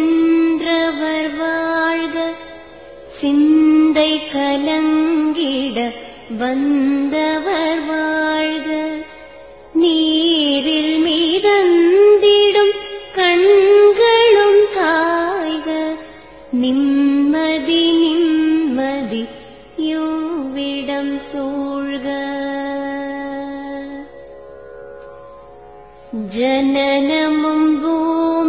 சென்றவர் வாழ்க சிந்தை கலங்கிட வந்தவர் வாழ்க. நீரில் மீதந்திடும் கண்களும் காய்க நிம்மதி நிம்மதி யோவிடம் சூழ்க. ஜனனமும் பூ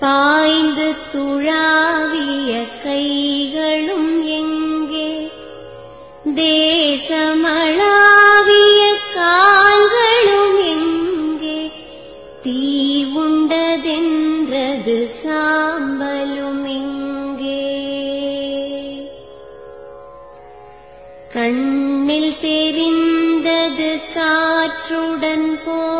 பாய்ந்து துழாவிய கைகளும் எங்கே? தேசமளாவிய கால்களும் எங்கே? தீ உண்டதென்றது சாம்பலும் எங்கே? கண்ணில் தெரிந்தது காற்றுடன் போ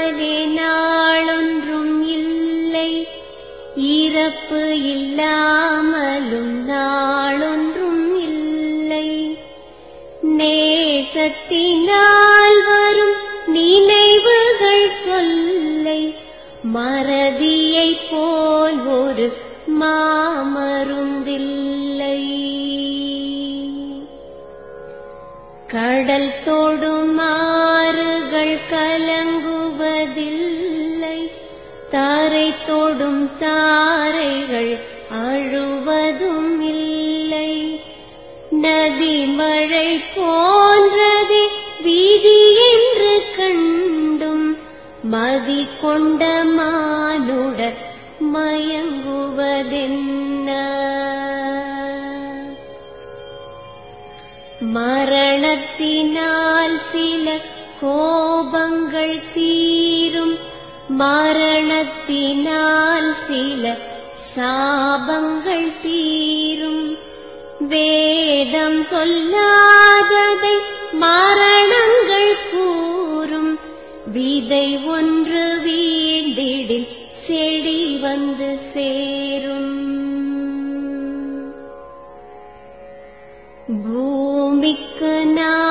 இறப்பு இல்லாமலும் நாளொன்றும் இல்லை. நேசத்தினால் வரும் நினைவுகள் தொல்லை மறதியைப் போல் ஒரு மாமருந்தில்லை. கடல் தோடும் ஆறுகள் கலங்குவதில் தாரை தோடும் தாரைகள் அழுவதும் இல்லை. நதி மழை போன்றது வீதி என்று கண்டும் மதி கொண்ட மானுடர் மயங்குவதென்ன? மரணத்தினால் சில கோபங்கள் தீரும். மரணத்தினால் சில சாபங்கள் தீரும். வேதம் சொல்லாததை மரணங்கள் கூறும். விதை ஒன்று வீண்டிடில் செடி வந்து சேரும். பூமிக்கு நான்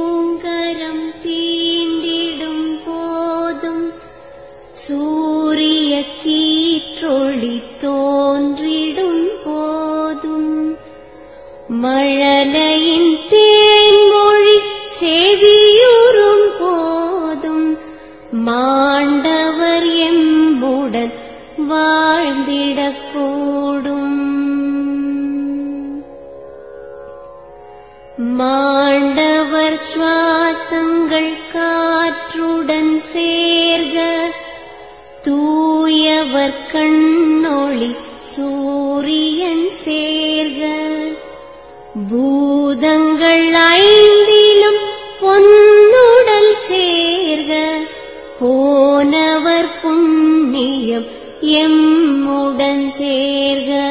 மழலையின் தேன்மொழி செவியுறும் போதும். மாண்டவர் எம்புடன் வாழ்ந்திடக்கூடும். மாண்டவர் சுவாசங்கள் காற்றுடன் சேர்க. தூயவர் கண்ணொளி சூரியன் சேர்க. பூதங்கள் ஐந்திலும் பொன்னுடல் சேர்க. போனவர் புண்ணியம் எம்முடன் சேர்க.